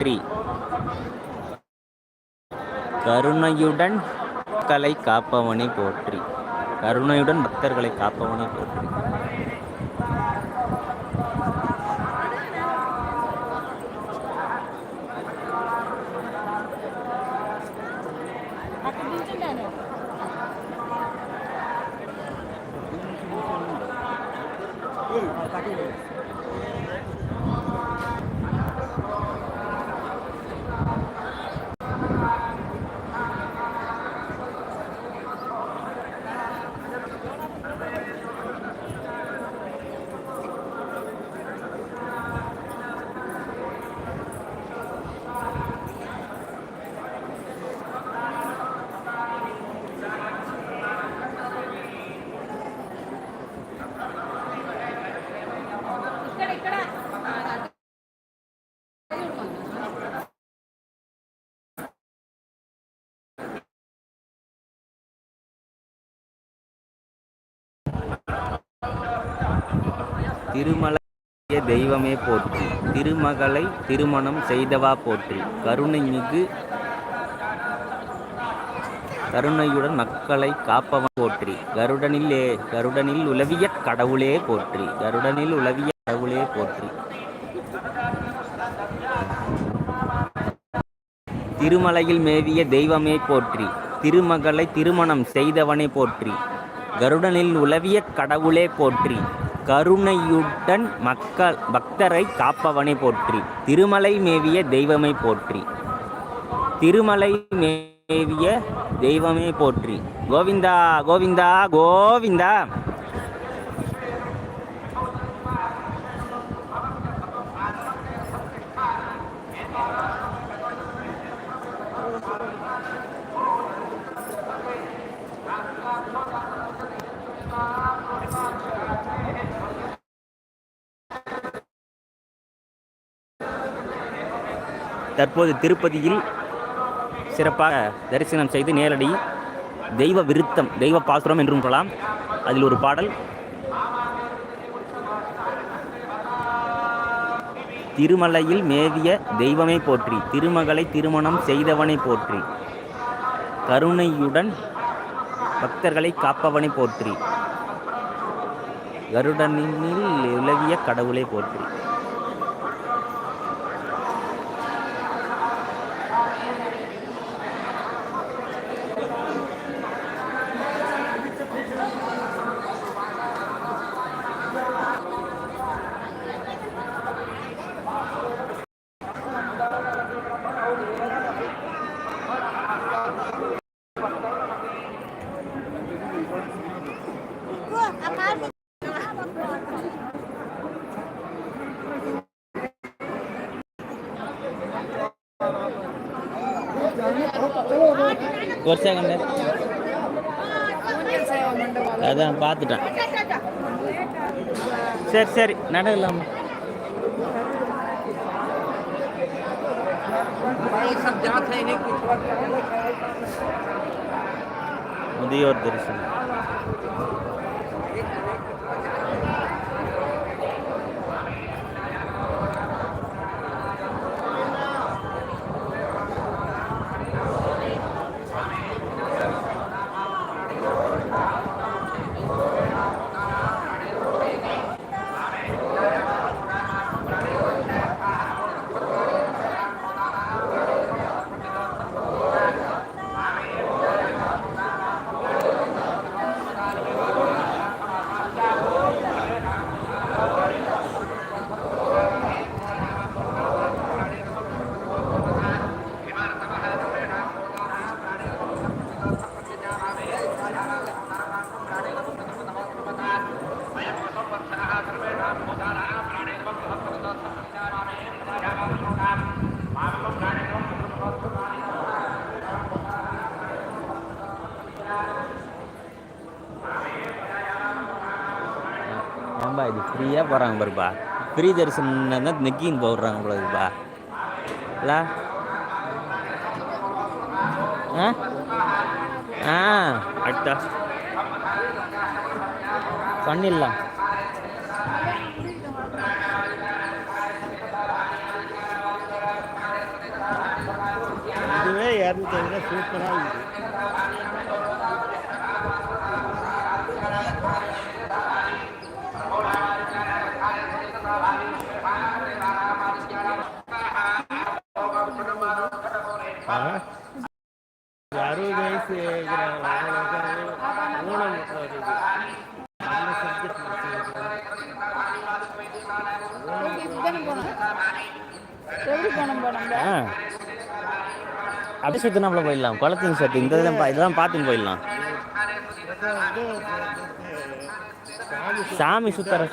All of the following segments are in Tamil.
நன்றி. கருணையுடன் மக்களை காப்பவனை போற்றி. கருணையுடன் பக்தர்களை காப்பவனை போற்றி. திருமலை தெய்வமே போற்றி திருமகளை திருமணம் செய்தவா போற்றி. கருணை மிகு கருணையுடன் மக்களை காப்பவன் போற்றி. கருடனில் கருடனில் உலவிய கடவுளே போற்றி. கருடனில் உலவிய கடவுளே போற்றி. திருமலையில் மேவிய தெய்வமே போற்றி. திருமகளை திருமணம் செய்தவனே போற்றி. கருடனில் உலவிய கடவுளே போற்றி. கருணையுடன் மக்கள் பக்தரை காப்பவனை போற்றி. திருமலை மேவிய தெய்வமை போற்றி. திருமலை மேவிய தெய்வமே போற்றி. கோவிந்தா கோவிந்தா கோவிந்தா. தற்போது திருப்பதியில் சிறப்பாக தரிசனம் செய்து நேரடி தெய்வ விருத்தம் தெய்வ பாசுரம் என்றும் சொல்லலாம். அதில் ஒரு பாடல். திருமலையில் மேவிய தெய்வமே போற்றி திருமகளை திருமணம் செய்தவனை போற்றி கருணையுடன் பக்தர்களை காப்பவனை போற்றி கருடனில் உலவிய கடவுளை போற்றி. ஒரு செகண்ட் அதான் பார்த்துட்டேன். சரி சரி நடக்கலாமா முதியோர் தரிசனம் ஏன்பா இது ஃப்ரீயாக போகிறாங்க பாருப்பா ஃப்ரீ தரிசனம் தான் நெக்கின்னு போடுறாங்க போல இருக்குப்பா இல்ல ஆ? ஆ. அடுத்தா. பண்ணிடலாம். இரநூத்தி ரூபா சூப்பராக இருக்குது. இதுதானே போனோம் நம்மள போயிடலாம். குளத்தின் சட்டு இந்த இதெல்லாம் இதெல்லாம் பார்த்துன்னு போயிடலாம். சாமி சுத்தர அது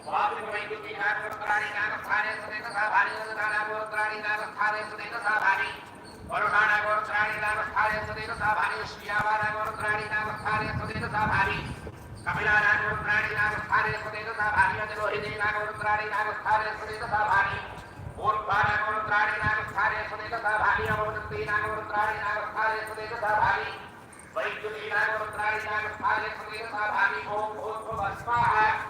லட்டுக்காக கோயில் வரையும் சுத்தறது கோயில் நாட்டுக்கான கோயில் இல்லை வளர்ச்சி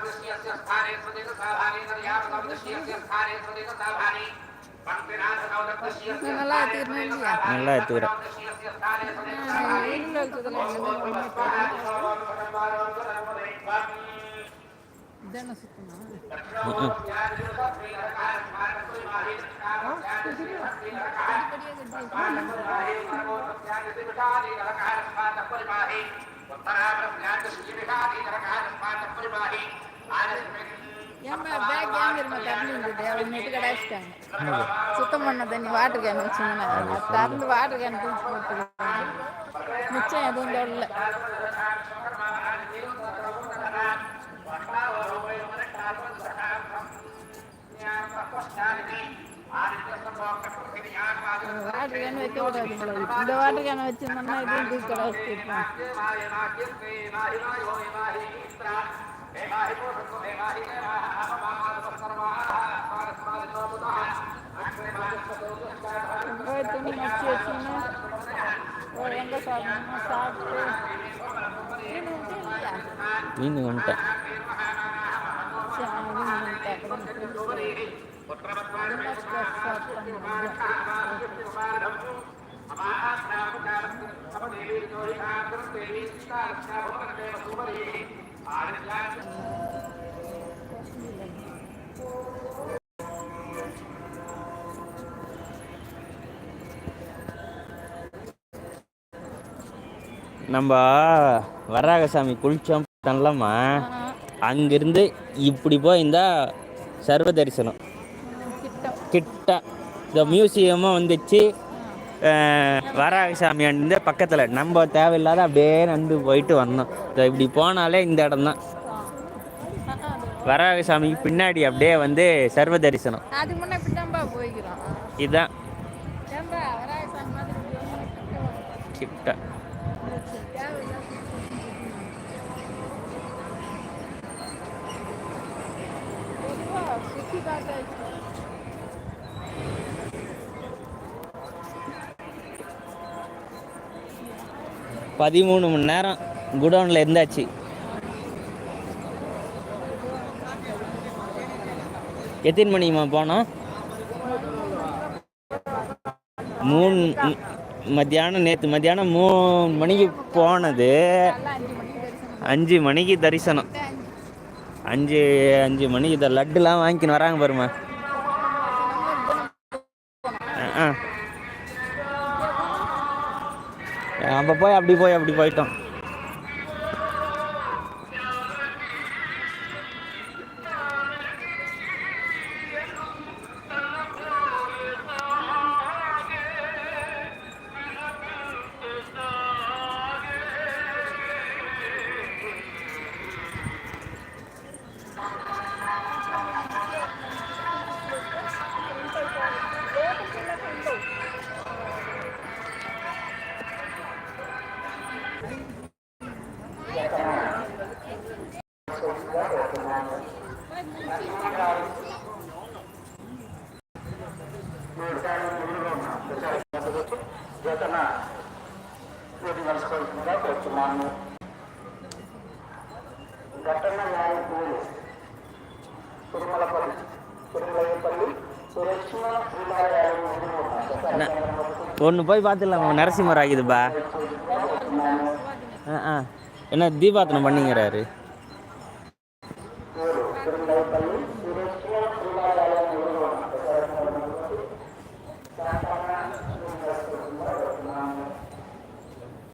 நல்லா எடுத்துக்கணும் நல்லா எடுத்துக்கிறேன் சுத்தமா அவள் நெட்டு கடாச்சிட்டாங்க சுத்தம் பண்ண தண்ணி வாட்டர் கேன் வச்சுருந்தேன் திறந்து வாட்டர் கேன் தூக்கி போட்டுருக்காங்க மிச்சம் எதுவும் தொடல வாட்டர் கேன் வைக்க கூடாது. இந்த வாட்டர் கேன் வச்சிருந்தோம்னா இதையும் தூக்கி கடாச்சிட்டு போய் துணி மடிச்சு வச்சுன்னு ஒரு எங்கே சாப்பிடணுமோ சாப்பிட்டு மீன் உண்டு இல்லையா மீன் வந்துட்டேன் சரி, அது மீன் கேட்குறேன் நம்ம வராகசாமி குளிச்சோம் பண்ணலாமா? அங்கிருந்து இப்படி போயிருந்தா சர்வ தரிசனம் கிட்ட இந்த மியூசியமும் வந்துச்சு. அஹ், வராகசாமி வந்து பக்கத்தில். நம்ம தேவையில்லாத அப்படியே நடந்து போயிட்டு வந்தோம். இப்படி போனாலே இந்த இடம் தான். வராகசாமிக்கு பின்னாடி அப்படியே வந்து சர்வ தரிசனம் இதுதான் கிட்ட கிட்ட. பதிமூணு மணி நேரம் குடோனில் இருந்தாச்சு. எத்தனை மணிக்குமா போனோம்? மூணு மத்தியானம் நேற்று மத்தியானம் மூணு மணிக்கு போனது. அஞ்சு மணிக்கு தரிசனம். அஞ்சு அஞ்சு மணிக்கு இதை லட்டுலாம் வாங்கிக்கின்னு வராங்க பாருமா ஆ. நம்ம போய் அப்படி போய் அப்படி போயிட்டோம். ஒன்று போய் பார்த்துடலாம். நரசிம்மர் ஆகிதுப்பா ஆ ஆ. என்ன தீபாத்தனம் பண்ணிங்கிறாரு?